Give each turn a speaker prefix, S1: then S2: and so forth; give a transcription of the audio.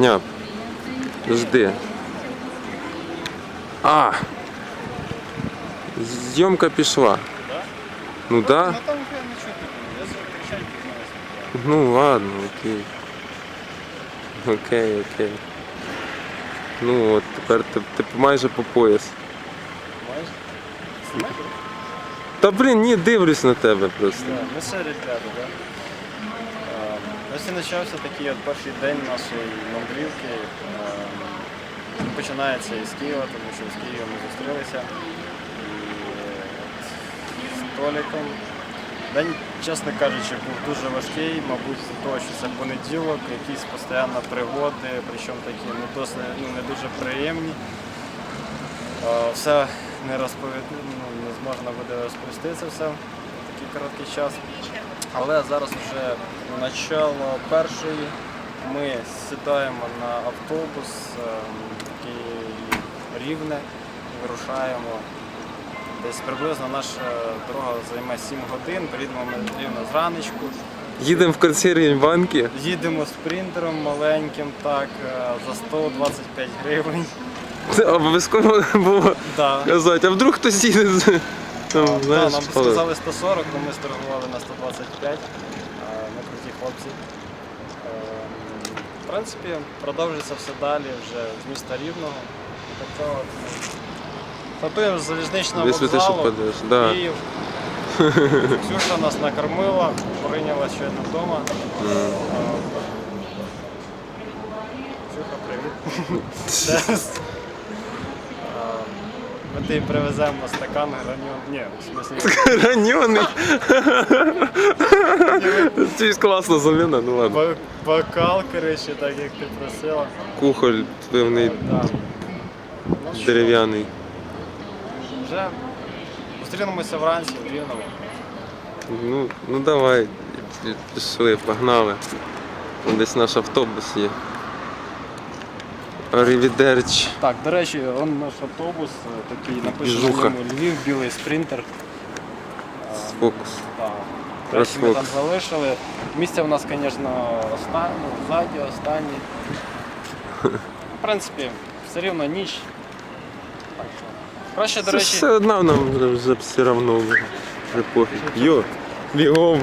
S1: Дня. Жди. А! Зйомка пішла. Ну да.
S2: Ну
S1: Ну ладно, окей. Окей, окей. Ну от, тепер ти, ти майже по пояс.
S2: Майже.
S1: Та блін, ні, дивлюсь на тебе просто.
S2: Ми ще ребята, да? Ось і почався такий от перший день нашої мандрівки. Він починається із Києва, тому що з Києва ми зустрілися. І з Толіком. День, чесно кажучи, був дуже важкий, мабуть, з того, що це понеділок, якісь постійно пригоди, причому такі не, досить, ну, не дуже приємні. Все не розповід... ну, не зможна буде розповісти це все в такий короткий час. Але зараз вже начало першої. Ми сідаємо на автобус, ем, який рівне, і вирушаємо. Десь приблизно наша дорога займе 7 годин, приїдемо ми рівно зранечку.
S1: Їдемо в консерві банки.
S2: Їдемо спринтером маленьким, так, е, за 125 гривень.
S1: Це обов'язково було
S2: Да.
S1: казати, а вдруг хтось їде з. Там, знаєш,
S2: нам
S1: але-
S2: сказали 140, але ми сторгували на 125. а, Ми круті хлопці. Ем, В принципі, продовжується все далі вже з міста Рівного. Тобто, от, ну, Готуємо з залізничного
S1: що
S2: вокзалу.
S1: Да.
S2: Київ. Ксюша нас накормила, прийняла щойно вдома. Ем, Ксюха, привіт. Ми тобі привеземо стакан граньон. Ні, в смислі.
S1: Ранений. Це класна заміна, ну ладно.
S2: Ба- Бокал, коротше, так як ти просила.
S1: Кухоль певний
S2: Да. Ну, що,
S1: дерев'яний.
S2: Вже зустрінемося вранці в Рівному.
S1: Ну, ну давай, пішли, погнали. Десь наш автобус є. Арівідерч.
S2: Так, до речі, он наш автобус е, такий написано
S1: Біжуха.
S2: ньому Львів, білий спринтер.
S1: Фокус.
S2: Так. Речі ми там
S1: Розфокус.
S2: залишили. Місця в нас, звісно, останні, ззаді останні. В принципі, все рівно ніч. Так що. Краще, до
S1: Це
S2: речі.
S1: все одно нам вже все одно вже пофіг. Йо, бігом.